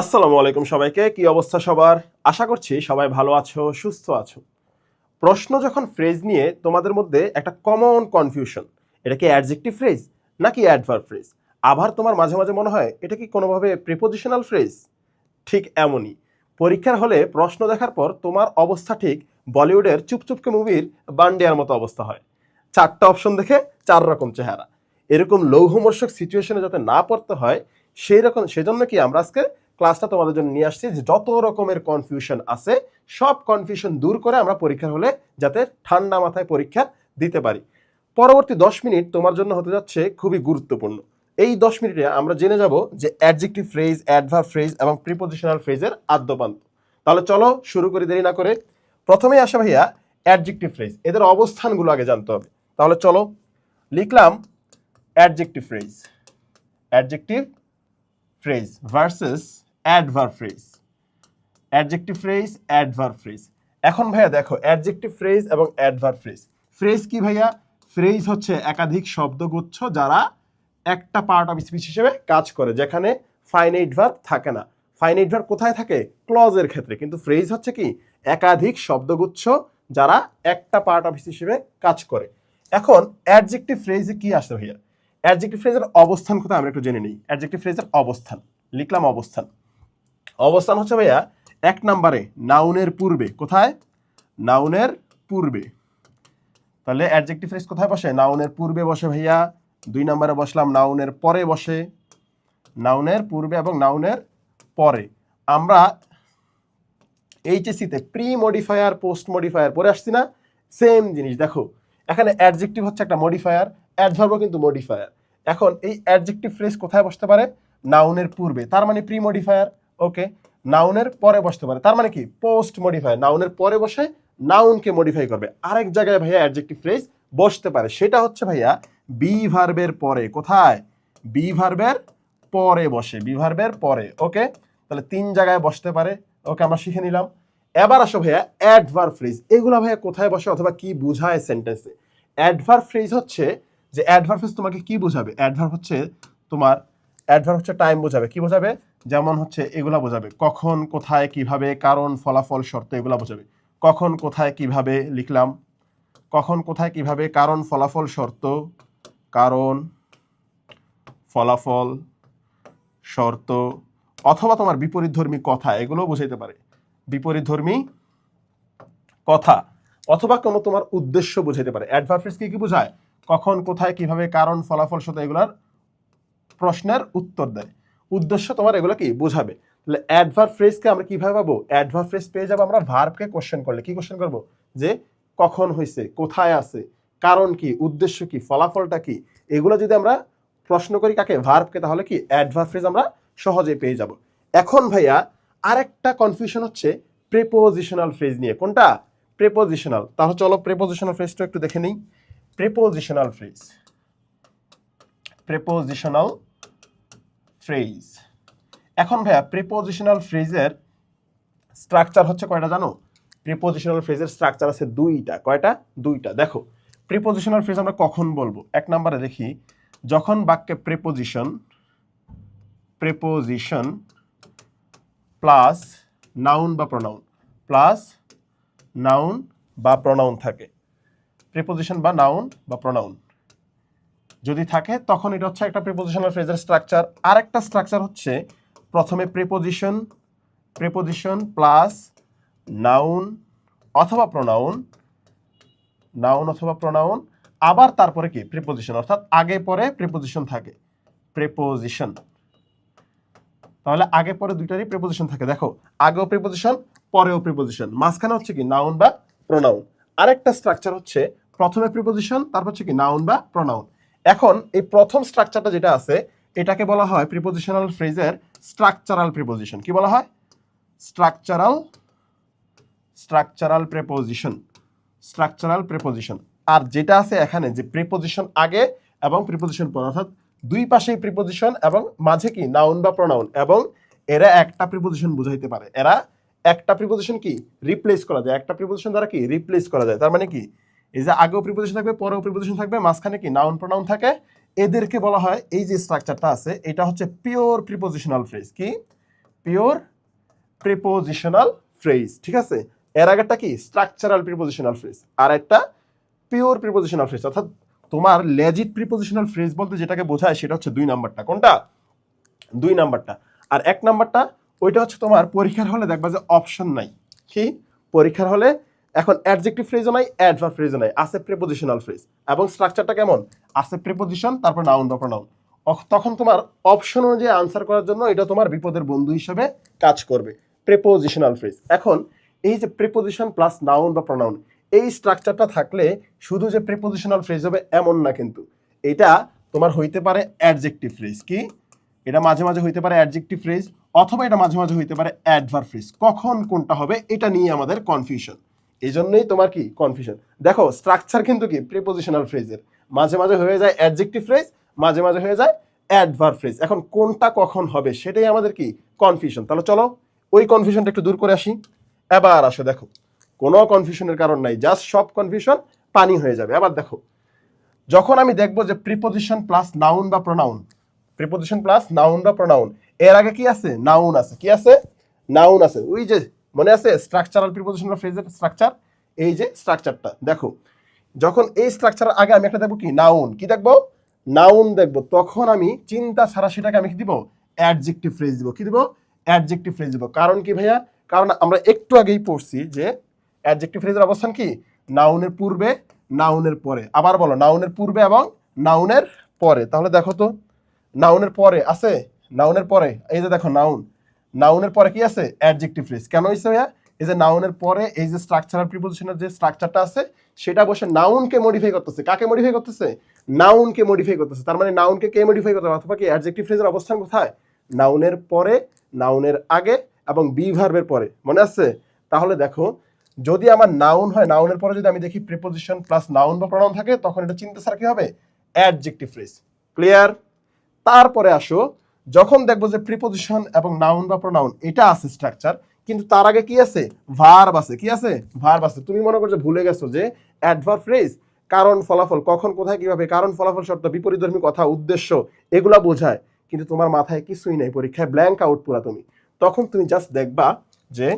আসসালামু আলাইকুম সবাইকে, কি অবস্থা সবার? আশা করছি সবাই ভালো আছো, সুস্থ আছো। প্রশ্ন যখন ফ্রেজ নিয়ে তোমাদের মধ্যে একটা কমন কনফিউশন এটা কি অ্যাডজেক্টিভ ফ্রেজ নাকি অ্যাডভার্ব ফ্রেজ আবার তোমার মাঝে মাঝে মনে হয়, এটা কি কোনোভাবে প্রিপোজিশনাল ফ্রেজ ঠিক এমনই। পরীক্ষার হলে প্রশ্ন দেখার পর তোমার অবস্থা ঠিক বলিউডের চুপচুপকে মুভির বান্ডিয়ার মতো অবস্থা হয়। চারটা অপশন দেখে চার রকম চেহারা। এরকম লৌহমর্ষক সিচুয়েশনে যাতে না পড়তে হয়, সেই রকম সেজন্য কি আমরা আজকে ক্লাসটা তোমাদের জন্য নিয়ে আসছি যে যত রকমের কনফিউশন আছে, সব কনফিউশন দূর করে আমরা পরীক্ষার হলে যাতে ঠান্ডা মাথায় পরীক্ষা দিতে পারি। পরবর্তী দশ মিনিট তোমার জন্য হতে যাচ্ছে খুবই গুরুত্বপূর্ণ। এই দশ মিনিটে আমরা জেনে যাব যে অ্যাডজেক্টিভ ফ্রেজ অ্যাডভার ফ্রেজ এবং প্রিপোজিশনাল ফ্রেজের আদ্যপান্ত। তাহলে চলো শুরু করে, দেরি না করে। প্রথমেই আসা ভাইয়া অ্যাডজেক্টিভ ফ্রেজ এদের অবস্থানগুলো আগে জানতে হবে। তাহলে চলো লিখলাম adjective phrase adjective phrase versus adverb phrase adjective phrase adverb phrase এখন ভাইয়া দেখো অ্যাডজেক্টিভ ফ্রেজ এবং অ্যাডভার্ব ফ্রেজ ফ্রেজ কি ভাইয়া? ফ্রেজ হচ্ছে একাধিক শব্দগুচ্ছ যারা একটা পার্ট অফ স্পিচ হিসেবে কাজ করে, যেখানে ফাইনাইট ভার্ব থাকে না। ফাইনাইট ভার্ব কোথায় থাকে? ক্লজের ক্ষেত্রে। কিন্তু ফ্রেজ হচ্ছে কি? একাধিক শব্দগুচ্ছ যারা একটা পার্ট অফ স্পিচ হিসেবে কাজ করে। এখন অ্যাডজেক্টিভ ফ্রেজে কি আসে ভাইয়া? অ্যাডজেক্টিভ ফ্রেজের অবস্থান কোথায়? আমরা একটু জেনে নিই। অ্যাডজেক্টিভ ফ্রেজের অবস্থান। লিখলাম অবস্থান। অবস্থান হচ্ছে ভাইয়া এক নম্বরে নাউনের পূর্বে। কোথায়? নাউনের পূর্বে। তাহলে অ্যাডজেক্টিভ ফ্রেজ কোথায় বসে? নাউনের পূর্বে বসে ভাইয়া। দুই নম্বরে বসলাম নাউনের পরে বসে। নাউনের পূর্বে এবং নাউনের পরে। আমরা এইচএসিতে প্রি মডিফায়ার পোস্ট মডিফায়ার পরে আসছি না? সেম জিনিস, দেখো। এখানে অ্যাডজেক্টিভ হচ্ছে একটা মডিফায়ার অ্যাডভার্বও কিন্তু মডিফায়ার এখন এই অ্যাডজেক্টিভ ফ্রেজ কোথায় বসতে পারে? নাউনের পূর্বে। তার মানে প্রি মডিফায়ার ওকে নাউনের পরে বসতে পারে। তার মানে কি? পোস্ট মডিফায়ার নাউনের পরে বসে নাউনকে মডিফাই করবে। আরেক জায়গায় ভাইয়া অ্যাডজেক্টিভ ফ্রেজ বসতে পারে। সেটা হচ্ছে ভাইয়া বি ভার্বের পরে। কোথায়? বি ভার্বের পরে বসে। বি ভার্বের পরে। ওকে তাহলে তিন জায়গায় বসতে পারে। ওকে আমরা শিখে নিলাম। এবার আসো ভাইয়া অ্যাডভার ফ্রেজ এগুলো ভাইয়া কোথায় বসে অথবা কি বোঝায় সেন্টেন্সে অ্যাডভার্ব ফ্রেজ হচ্ছে যে অ্যাডভার্ব ফ্রেজ তোমাকে কি বোঝাবে? অ্যাডভার্ব হচ্ছে তোমার অ্যাডভার্ব হচ্ছে টাইম বোঝাবে। কি বোঝাবে? যেমন হচ্ছে এগুলা বোঝাবে। কখন, কোথায়, কীভাবে, কারণ, ফলাফল, শর্ত এগুলা বোঝাবে। কখন, কোথায়, কীভাবে লিখলাম। কখন, কোথায়, কীভাবে, কারণ, ফলাফল, শর্ত। কারণ, ফলাফল, শর্ত। অথবা তোমার বিপরীতধর্মী কথা এগুলো বোঝাইতে পারে। বিপরীতধর্মী কথা। অথবা কোনো তোমার উদ্দেশ্য বোঝাইতে পারে। অ্যাডভার্ব ফ্রেজ কি কি বোঝায়? কখন, কোথায়, কীভাবে, কারণ, ফলাফল, শর্ত এগুলার প্রশ্নের উত্তর দেয়। উদ্দেশ্য তোমার এগুলো কি? বোঝাবে। তাহলে অ্যাডভার্ব ফ্রেজকে আমরা কীভাবে পাবো? অ্যাডভার্ব ফ্রেজ পেয়ে যাব আমরা ভার্বকে কোশ্চেন করলে। কি কোশ্চেন করব? যে কখন হয়েছে কোথায় আছে, কারণ কি, উদ্দেশ্য কি, ফলাফলটা কি, এগুলো যদি আমরা প্রশ্ন করি কাকে ভার্বকে তাহলে কি অ্যাডভার্ব ফ্রেজ আমরা সহজে পেয়ে যাব। এখন ভাইয়া, আরেকটা কনফিউশন হচ্ছে প্রেপোজিশনাল ফ্রেজ নিয়ে। কোনটা? প্রেপোজিশনাল তাহলে চলো প্রেপোজিশনাল ফ্রেজটা একটু দেখে নিই। প্রেপোজিশনাল ফ্রেজ প্রেপোজিশনাল ফ্রেজ এখন ভাইয়া প্রিপোজিশনাল ফ্রেজের স্ট্রাকচার হচ্ছে কয়টা জানো? প্রিপোজিশনাল ফ্রেজের স্ট্রাকচার আছে দুইটা। কয়টা? দুইটা। দেখো প্রিপোজিশনাল ফ্রেজ আমরা কখন বলব? এক নম্বরে দেখি, যখন বাক্যে প্রেপোজিশন প্রেপোজিশন প্লাস নাউন বা প্রনাউন প্লাস নাউন বা প্রনাউন থাকে। প্রিপোজিশন বা নাউন বা প্রনাউন যদি থাকে, তখন এটা হচ্ছে একটা প্রিপোজিশনাল ফ্রেজের স্ট্রাকচার আর একটা স্ট্রাকচার হচ্ছে প্রথমে প্রিপোজিশন প্রিপোজিশন প্লাস নাউন অথবা প্রোনাউন নাউন অথবা প্রোনাউন আবার তারপরে কি? প্রিপোজিশন অর্থাৎ আগে পরে প্রিপোজিশন থাকে। প্রিপোজিশন তাহলে আগে পরে দুইটারই প্রিপোজিশন থাকে। দেখো, আগেও প্রিপোজিশন পরেও প্রিপোজিশন মাঝখানে হচ্ছে কি নাউন বা প্রোনাউন আরেকটা স্ট্রাকচার হচ্ছে প্রথমে প্রিপোজিশন তারপর হচ্ছে কি নাউন বা প্রোনাউন এখন এই প্রথম স্ট্রাকচারটা যেটা আছে, এটাকে বলা হয় প্রিপোজিশনাল ফ্রেজের স্ট্রাকচারাল প্রিপোজিশন কি বলা হয়? Structural structural preposition structural preposition আর যেটা আছে এখানে যে প্রিপোজিশন আগে এবং প্রিপোজিশন পর, অর্থাৎ দুই পাশেই প্রিপোজিশন এবং মাঝে কি? নাউন বা প্রনাউন এবং এরা একটা প্রিপোজিশন বুঝাইতে পারে। এরা একটা প্রিপোজিশন কি? রিপ্লেস করা যায়। একটা প্রিপোজিশন দ্বারা কি? রিপ্লেস করা যায়। তার মানে কি? এই যে আগেও প্রিপোজিশন থাকবে পরেও প্রিপোজিশন থাকবে, মাঝখানে কি নাউন প্রনাউন থাকে। এদেরকে বলা হয়, এই যে স্ট্রাকচারটা আছে, এটা হচ্ছে পিওর প্রিপোজিশনাল ফ্রেজ কি? পিওর প্রিপোজিশনাল ফ্রেজ ঠিক আছে? এর আগেরটা কি? স্ট্রাকচারাল প্রিপোজিশনাল ফ্রেজ আর একটা পিওর প্রিপোজিশনাল ফ্রেজ অর্থাৎ তোমার লেজিট প্রিপোজিশনাল ফ্রেজ বলতে যেটাকে বোঝায়, সেটা হচ্ছে দুই নাম্বারটা। কোনটা? দুই নাম্বারটা। আর এক নাম্বারটা, ওইটা হচ্ছে তোমার পরীক্ষার হলে দেখবা যে অপশন নাই। কি? পরীক্ষার হলে এখন অ্যাডজেক্টিভ ফ্রেজও নাই অ্যাডভার ফ্রেজও নাই, আছে প্রিপোজিশনাল ফ্রেজ এবং স্ট্রাকচারটা কেমন? আছে প্রিপোজিশন তারপর নাউন বা প্রনাউন তখন তোমার অপশন অনুযায়ী আনসার করার জন্য এটা তোমার বিপদের বন্ধু হিসেবে কাজ করবে প্রিপোজিশনাল ফ্রেজ এখন এই যে প্রিপোজিশন প্লাস নাউন বা প্রনাউন এই স্ট্রাকচারটা থাকলে শুধু যে প্রিপোজিশনাল ফ্রেজ হবে এমন না কিন্তু। এটা তোমার হইতে পারে অ্যাডজেক্টিভ ফ্রেজ কি? এটা মাঝে মাঝে হইতে পারে অ্যাডজেক্টিভ ফ্রেজ অথবা এটা মাঝে মাঝে হইতে পারে অ্যাডভার ফ্রেজ কখন কোনটা হবে, এটা নিয়ে আমাদের কনফিউশন এই জন্যই তোমার কি কনফিউশন দেখো স্ট্রাকচার কিন্তু কি? প্রিপোজিশনাল ফ্রেজের মাঝে মাঝে হয়ে যায় অ্যাডজেক্টিভ ফ্রেজ মাঝে মাঝে হয়ে যায় অ্যাডভার ফ্রেজ এখন কোনটা কখন হবে সেটাই আমাদের কি? কনফিউশন তাহলে চলো, ওই কনফিউশনটা একটু দূর করে আসি। এবার আসো, দেখো, কোনো কনফিউশনের কারণ নাই জাস্ট সব কনফিউশন পানি হয়ে যাবে। আবার দেখো, যখন আমি দেখব যে প্রিপোজিশন প্লাস নাউন বা প্রোনাউন প্রিপোজিশন প্লাস নাউন বা প্রোনাউন এর আগে কি আছে? নাউন আছে। কি আছে? নাউন আছে। ওই যে মনে আছে স্ট্রাকচারাল প্রিপোজিশনাল ফ্রেজের স্ট্রাকচার এই যে স্ট্রাকচারটা দেখো, যখন এই স্ট্রাকচার আগে আমি একটা দেখব কি? নাউন কি দেখব? নাউন দেখব। তখন আমি চিন্তা ছাড়া সেটাকে আমি কি দিব? অ্যাডজেক্টিভ ফ্রেজ দিব। কি দিব? অ্যাডজেক্টিভ ফ্রেজ দিব। কারণ কি ভাইয়া? কারণ আমরা একটু আগেই পড়ছি যে অ্যাডজেক্টিভ ফ্রেজের অবস্থান কি? নাউনের পূর্বে নাউনের পরে। আবার বলো নাউনের পূর্বে এবং নাউনের পরে। তাহলে দেখো তো নাউনের পরে আছে নাউনের পরে। এই যে দেখো নাউন নাউনের পরে কি আছে? অ্যাডজেক্টিভ ফ্রেজ কেন হয়েছে ভাইয়া? এই যে নাউনের পরে এই যে স্ট্রাকচারাল প্রিপোজিশনের যে স্ট্রাকচারটা আছে, সেটা বসে নাউনকে মডিফাই করতেছে। কাকে মডিফাই করতেছে? নাউনকে মডিফাই করতেছে। তার মানে নাউনকে কে মডিফাই করতে অথবা কি অ্যাডজেক্টিভ ফ্রেজের অবস্থান কোথায়? নাউনের পরে নাউনের আগে এবং বি ভার্বের পরে। মনে আছে? তাহলে দেখো, যদি আমার নাউন হয় নাউনের পরে যদি আমি দেখি প্রিপোজিশন প্লাস নাউন বা প্রনাউন থাকে, তখন এটা চিন্তা ছাড়া কি হবে? অ্যাডজেক্টিভ ফ্রেজ ক্লিয়ার তারপরে আসো যখন দেখব যে প্রিপোজিশন এবং নাউন বা প্রোনাউন এটা আছে স্ট্রাকচার কিন্তু তার আগে কি আছে? ভার্ব আছে। কি আছে? ভার্ব আছে। তুমি মনে করছ ভুলে গেছো যে অ্যাডভার্ব ফ্রেজ কারণ ফলাফল কখন, কোথায়, কীভাবে, কারণ ফলাফল শর্ত, বিপরীতধর্মী কথা, উদ্দেশ্য, এগুলা বোঝায়, কিন্তু তোমার মাথায় কিছুই নাই পরীক্ষায় ব্ল্যাঙ্ক আউট পুরা তুমি। তখন তুমি জাস্ট দেখবা যে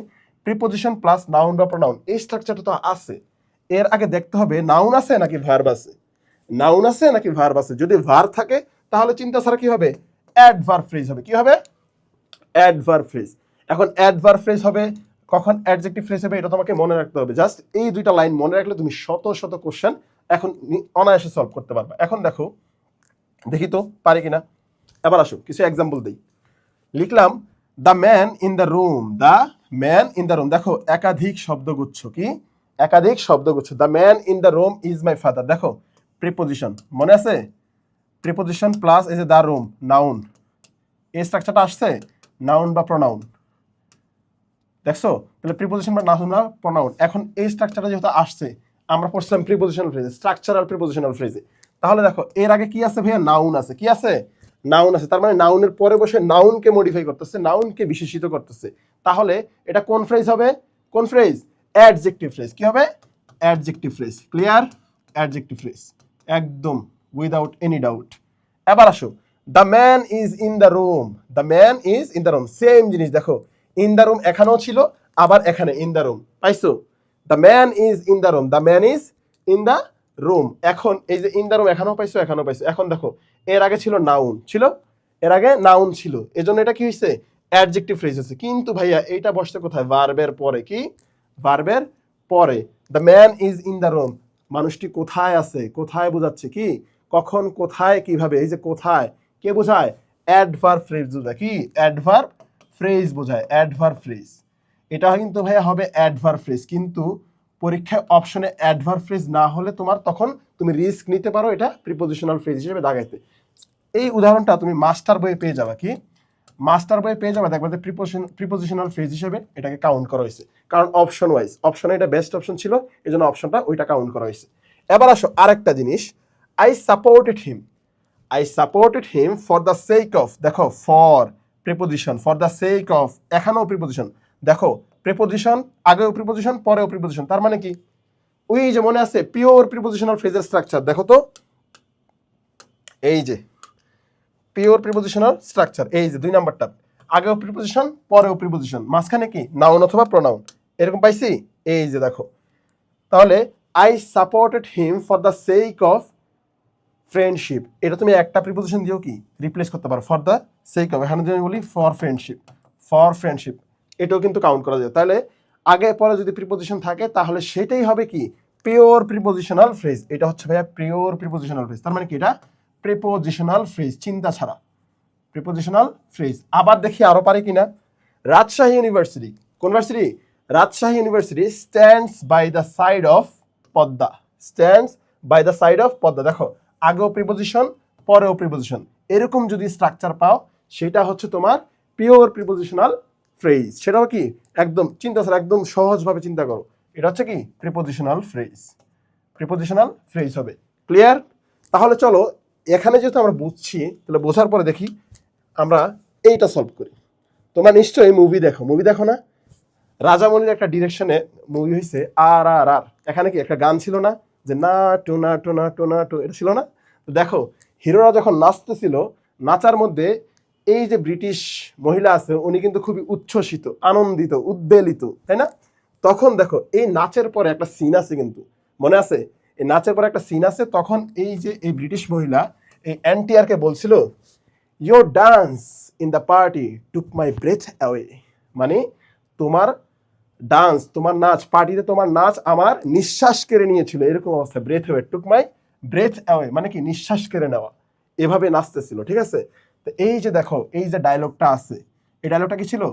প্রিপোজিশন প্লাস নাউন বা প্রোনাউন এই স্ট্রাকচারটা তো আছে। এর আগে দেখতে হবে নাউন আছে নাকি ভার্ব আছে? নাউন আছে নাকি ভার্ব আছে? যদি ভার থাকে, তাহলে চিন্তা ছাড়া কি হবে? অ্যাডভার ফ্রেজ হবে। কি হবে? অ্যাডভার ফ্রেজ এখন অ্যাডভার ফ্রেজ হবে, কখন অ্যাডজেক্টিভ ফ্রেজ হবে, এটা তোমাকে মনে রাখতে হবে। জাস্ট এই দুইটা লাইন মনে রাখলে তুমি শত শত কোশ্চেন এখন অনায়াসে সলভ করতে পারবে। এখন দেখো, দেখি তো, পারি কিনা? এবার আসো, কিছু এক্সাম্পল দিই। লিখলাম the man in the room the man in the room দেখো, একাধিক শব্দগুচ্ছ, কি? একাধিক শব্দগুচ্ছ। The man in the room is my father দেখো প্রিপোজিশন মনে আছে? প্রিপোজিশন প্লাস এই যে দ্য রুম নাউন এই স্ট্রাকচারটা আসছে নাউন বা প্রনাউন দেখছ? তাহলে প্রিপোজিশন বা নাউন বা প্রনাউন এখন এই স্ট্রাকচারটা যেহেতু আসছে, আমরা পড়ছিলাম প্রিপোজিশনাল ফ্রেজে স্ট্রাকচারাল প্রিপোজিশনাল ফ্রেজে তাহলে দেখো, এর আগে কি আছে ভাইয়া? নাউন আছে। কি আছে? নাউন আছে। তার মানে নাউনের পরে বসে নাউনকে মডিফাই করতেছে নাউনকে বিশেষিত করতেছে। তাহলে এটা কোন ফ্রেজ হবে? কোন ফ্রেজ অ্যাডজেক্টিভ ফ্রেজ কি হবে? Adjective phrase clear adjective phrase একদম। উইদাউট এনি ডাউট এবার আসো the man is in the room the man is in the room same জিনিস, দেখো ইন দ্য রুম এখানেও ছিল, আবার এখানে ইন দ্য রুম পাইছো? The man is in the room the man is in the room এখন, এই যে ইন দ্য রুম এখানেও পাইছো এখানেও পাইছো। এখন দেখো, এর আগে ছিল নাউন ছিল? এর আগে নাউন ছিল। এজন্য এটা কি হয়েছে অ্যাডজেক্টিভ ফ্রেজ হচ্ছে কিন্তু ভাইয়া, এইটা বসছে কোথায়? ভার্বের পরে, কি? ভার্বের পরে। The man is in the room মানুষটি কোথায় আছে? কোথায় বোঝাচ্ছে, কি? কখন, কোথায়, কীভাবে, এই যে কোথায়, কে বোঝায়? অ্যাডভার্ব ফ্রেজ বোঝায়। কি? অ্যাডভার্ব ফ্রেজ বোঝায়। অ্যাডভার্ব ফ্রেজ এটা কিন্তু ভাইয়া হবে অ্যাডভার্ব ফ্রেজ কিন্তু পরীক্ষায় অপশনে অ্যাডভার্ব ফ্রেজ না হলে তোমার তখন তুমি রিস্ক নিতে পারো এটা প্রিপোজিশনাল ফ্রেজ হিসেবে দাগাইতে। এই উদাহরণটা তুমি মাস্টার বইয়ে পেয়ে যাবে কি? মাস্টার বইয়ে পেয়ে যাবে, দেখবে যে প্রিপোজিশন প্রিপোজিশনাল ফ্রেজ হিসেবে এটাকে কাউন্ট করা হয়েছে। কারণ অপশন ওয়াইজ অপশনে এটা বেস্ট অপশন ছিল এই জন্য অপশনটা ওইটা কাউন্ট করা হয়েছে। এবার আসো আরেকটা জিনিস। I supported him I supported him for the sake of দেখো for preposition for the sake of এখানেও প্রিপোজিশন দেখো প্রিপোজিশন আগেও প্রিপোজিশন পরেও প্রিপোজিশন তার মানে কি? ওই যে মনে আছে পিওর প্রিপোজিশনাল ফ্রেজের স্ট্রাকচার দেখো তো, এই যে পিওর প্রিপোজিশনাল স্ট্রাকচার এই যে, দুই নাম্বারটা। আগেও প্রিপোজিশন পরেও প্রিপোজিশন মাঝখানে কি? নাউন অথবা প্রোনাউন এরকম পাইছি? এই যে, দেখো। তাহলে I supported him for the sake of friendship এটা তুমি একটা প্রিপোজিশন দিও কি রিপ্লেস করতে পারো। ফর দ্য সেক অফ এখানে যদি বলি ফর ফ্রেন্ডশিপ ফর ফ্রেন্ডশিপ এটাও কিন্তু কাউন্ট করা যায়। তাহলে আগে পরে যদি প্রিপোজিশন থাকে, তাহলে সেটাই হবে কি? পিওর প্রিপোজিশনাল ফ্রেজ এটা হচ্ছে ভাইয়া পিওর প্রিপোজিশনাল ফ্রেজ তার মানে কি? এটা প্রিপোজিশনাল ফ্রেজ চিন্তা ছাড়া। প্রিপোজিশনাল ফ্রেজ আবার দেখি আরও পারে কিনা। রাজশাহী ইউনিভার্সিটি কোন varsity Rajshahi university stands by the side of Padma. Stands by the side of Padma. দেখো আগেও প্রিপোজিশন পরেও প্রিপোজিশন এরকম যদি স্ট্রাকচার পাও, সেটা হচ্ছে তোমার পিওর প্রিপোজিশনাল ফ্রেজ সেটাও কি? একদম, চিন্তা ছাড়া একদম সহজভাবে চিন্তা করো। এটা হচ্ছে কি? প্রিপোজিশনাল ফ্রেজ প্রিপোজিশনাল ফ্রেজ হবে। ক্লিয়ার তাহলে চলো, এখানে যেহেতু আমরা বুঝছি, তাহলে বোঝার পরে দেখি আমরা এইটা সলভ করি। তোমরা নিশ্চয়ই মুভি দেখো। মুভি দেখো না? রাজামণির একটা ডিরেকশনে মুভি হয়েছে আর আর আর এখানে কি একটা গান ছিল না? যে না, টু না টু না টু না, টু, এটা ছিল না? তো দেখো, হিরোরা যখন নাচতেছিল, নাচার মধ্যে এই যে ব্রিটিশ মহিলা আছে, উনি কিন্তু খুবই উচ্ছ্বসিত, আনন্দিত, উদ্বেলিত, তাই না? তখন দেখো, এই নাচের পরে একটা সিন আছে কিন্তু। মনে আছে? এই নাচের পরে একটা সিন আছে, তখন এই যে, এই ব্রিটিশ মহিলা, এই এনটিআরকে বলছিল your dance in the party took my breath away মানে তোমার ডান্স, তোমার নাচ, পার্টিতে তোমার নাচ আমার নিঃশ্বাস কেড়ে নিয়েছিল। এরকম অবস্থা breath away took my breath away মানে কি নিঃশ্বাস কেড়ে নেওয়া। এভাবে নাচতেছিল, ঠিক আছে? তো এই যে দেখো, এই যে ডায়লগটা আছে, এই ডায়লগটা কি ছিল?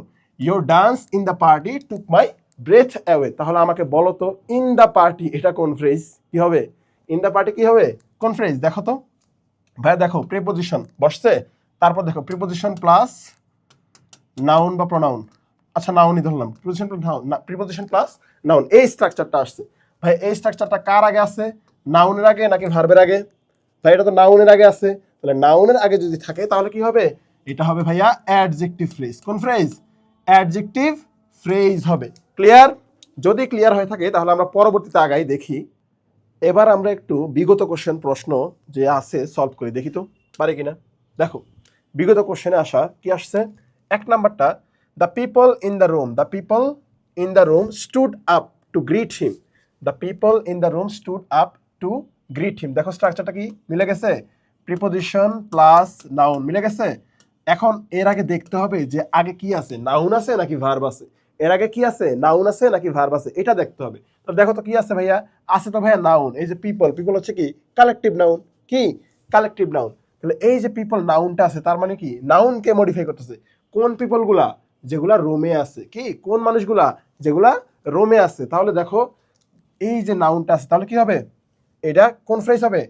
Your dance in the party took my breath away তাহলে আমাকে বলো তো ইন দ্য পার্টি এটা কোন ফ্রেজ কি হবে? ইন দ্য পার্টি কি হবে? কোন ফ্রেজ দেখো তো। ভাই, দেখো প্রিপোজিশন বসছে? তারপর দেখো প্রিপোজিশন প্লাস নাউন বা প্রোনাউন আচ্ছা নাউনই ধরলাম। প্রিপোজিশন প্রিপোজিশন প্লাস নাউন এই স্ট্রাকচারটা আসছে। ভাই, এই স্ট্রাকচারটা কার আগে আছে? নাউনের আগে নাকি ভার্বের আগে? ভাই, এটা তো নাউনের আগে আছে। তাহলে নাউনের আগে যদি থাকে, তাহলে কি হবে? এটা হবে ভাইয়া অ্যাডজেক্টিভ ফ্রেজ কোন ফ্রেজ অ্যাডজেক্টিভ ফ্রেজ হবে। ক্লিয়ার যদি ক্লিয়ার হয়ে থাকে, তাহলে আমরা পরবর্তীতে আগাই, দেখি। এবার আমরা একটু বিগত কোশ্চেন প্রশ্ন যে আছে সলভ করি। দেখি তো, পারি কিনা? দেখো, বিগত কোশ্চেনে আসা, কি আসছে? এক নাম্বারটা the people in the room the people in the room stood up to greet him the people in the room stood up to greet him দেখো স্ট্রাকচারটা কি? মিলে গেছে? প্রিপোজিশন প্লাস নাউন মিলে গেছে? এখন এর আগে দেখতে হবে যে আগে কি আছে? নাউন আছে নাকি ভার্ব আছে? এর আগে কি আছে? নাউন আছে নাকি ভার্ব আছে? এটা দেখতে হবে। তো দেখো তো কি আছে ভাইয়া? আছে তো ভাইয়া নাউন এই যে পিপল পিপল হচ্ছে কি? কালেকটিভ নাউন কি? কালেকটিভ নাউন তাহলে এই যে পিপল নাউনটা আছে, তার মানে কি? নাউনকে মডিফাই করতেছে। কোন পিপলগুলা যেগুলা রোমে আছে। কি? কোন মানুষগুলা? যেগুলা রোমে আছে। তাহলে দেখো, এই যে নাউনটা আছে, তাহলে কি হবে? এটা কোন ফ্রেজ হবে?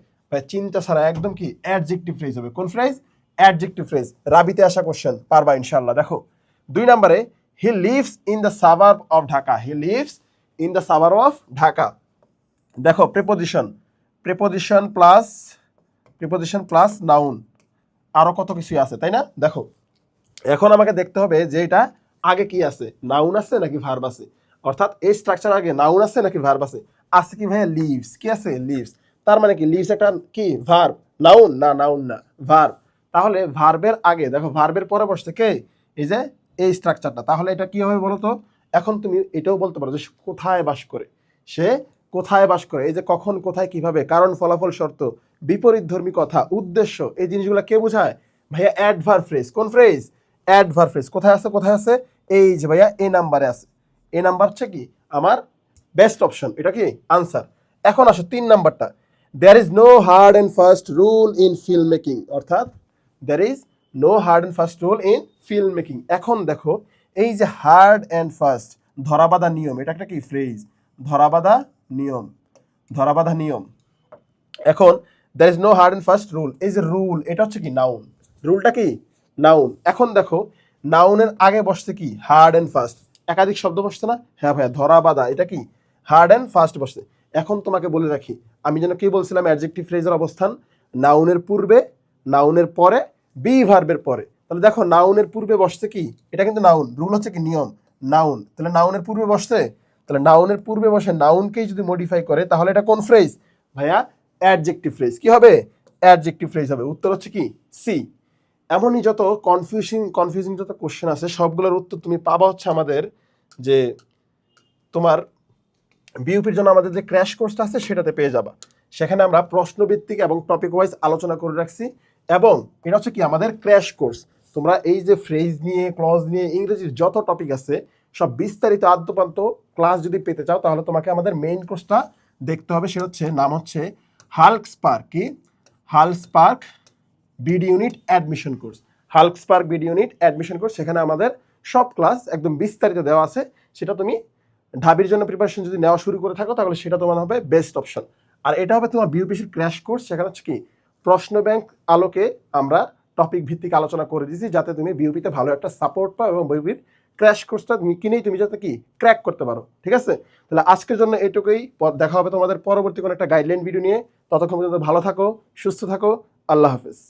চিন্তা ছাড়া একদম কি? অ্যাডজেক্টিভ ফ্রেজ হবে। কোন ফ্রেজ অ্যাডজেক্টিভ ফ্রেজ রাবিতে আসা কোশ্চেন পারবা ইনশাল্লাহ দেখো, দুই নম্বরে he lives in the suburb of Dhaka he lives in the suburb of Dhaka দেখো preposition preposition plus preposition plus noun আরও কত কিছুই আছে, তাই না? দেখো এখন আমাকে দেখতে হবে যে এটা আগে কি আছে? নাউন আছে নাকি ভার্ব আছে? অর্থাৎ এই স্ট্রাকচার আগে নাউন আছে নাকি ভার্ব আছে? আছে কি ভাইয়া? লিভস কি আছে? লিভস তার মানে কি? লিভস একটা কি? ভার্ব নাউন না নাউন না। ভার্ব তাহলে ভার্বের আগে, দেখো ভার্বের পরে বসছে কে? এই যে এই স্ট্রাকচারটা তাহলে এটা কি হবে বলো তো এখন তুমি এটাও বলতে পারো যে কোথায় বাস করে? সে কোথায় বাস করে? এই যে কখন, কোথায়, কীভাবে? কারণ, ফলাফল, শর্ত বিপরীত ধর্মী কথা, উদ্দেশ্য, এই জিনিসগুলো কে বোঝায়? ভাইয়া অ্যাডভার ফ্রেজ কোন ফ্রেজ অ্যাডভার ফ্রেজ কোথায় আছে কোথায় আছে? এই যে ভাইয়া এই নাম্বারে আছে। এই নাম্বার হচ্ছে কি? আমার বেস্ট অপশন এটা কি? আনসার এখন আসো তিন নাম্বারটা there is no hard and fast rule in film making অর্থাৎ there is no hard and fast rule in film making এখন দেখো, এই যে হার্ড অ্যান্ড ফার্স্ট ধরাবাধা নিয়ম, এটা একটা কি? ফ্রেজ ধরাবাধা নিয়ম। ধরাবাধা নিয়ম। এখন there is no hard and fast rule এই যে রুল এটা হচ্ছে কি? নাউন রুলটা কি? নাউন। এখন দেখো, নাউনের আগে বসতে কি? হার্ড অ্যান্ড ফার্স্ট একাধিক শব্দ বসতে না? হ্যাঁ ভাইয়া, ধরা বাঁধা। এটা কি? হার্ড অ্যান্ড ফার্স্ট বসতে এখন তোমাকে বলে রাখি, আমি যেন কি বলছিলাম, অ্যাডজেক্টিভ ফ্রেজের অবস্থান? নাউনের পূর্বে, নাউনের পরে, বি ভার্বের পরে। তাহলে দেখো, নাউনের পূর্বে বসতে কি? এটা কিন্তু নাউন। রুল হচ্ছে কি? নিয়ম। নাউন। তাহলে নাউনের পূর্বে বসতে তাহলে নাউনের পূর্বে বসে নাউনকেই যদি মডিফাই করে, তাহলে এটা কোন ফ্রেজ ভাইয়া অ্যাডজেক্টিভ ফ্রেজ কি হবে? অ্যাডজেক্টিভ ফ্রেজ হবে। উত্তর হচ্ছে কি? সি এমনই যত কনফিউশন কনফিউজিং যত কোশ্চেন আছে, সবগুলোর উত্তর তুমি পাবা হচ্ছে আমাদের যে তোমার বিউপির জন্য আমাদের যে ক্র্যাশ কোর্সটা আছে, সেটাতে পেয়ে যাবা। সেখানে আমরা প্রশ্নভিত্তিক এবং টপিক ওয়াইজ আলোচনা করে রাখছি। এবং এটা হচ্ছে কি? আমাদের ক্র্যাশ কোর্স তোমরা এই যে ফ্রেজ নিয়ে ক্লজ নিয়ে, ইংরেজির যত টপিক আছে, সব বিস্তারিত আদ্যপান্ত ক্লাস যদি পেতে চাও, তাহলে তোমাকে আমাদের মেইন কোর্সটা দেখতে হবে। সে হচ্ছে, নাম হচ্ছে হাল্ক স্পার্ক কি? হাল spark bid unit admission course Hulk spark bid unit admission course সেখানে আমাদের সব ক্লাস একদম বিস্তারিত দেওয়া আছে। সেটা তুমি ঢাবির জন্য প্রিপারেশন যদি নেওয়া শুরু করে থাকো, তাহলে সেটা তোমার হবে বেস্ট অপশন আর এটা হবে তোমার বিউপিসির ক্র্যাশ কোর্স সেখানে হচ্ছে কি প্রশ্ন ব্যাংক আলোকে আমরা টপিক ভিত্তিক আলোচনা করে দিয়েছি, যাতে তুমি বিউপিতে ভালো একটা সাপোর্ট পাও এবং বিউপির ক্র্যাশ কোর্সটা কিনেই তুমি যাতে কি ক্র্যাক করতে পারো। ঠিক আছে? তাহলে আজকের জন্য এটুকুই। দেখা হবে তোমাদের পরবর্তী কোনো একটা গাইডলাইন ভিডিও নিয়ে। ততক্ষণ পর্যন্ত ভালো থাকো, সুস্থ থাকো। আল্লাহ হাফেজ।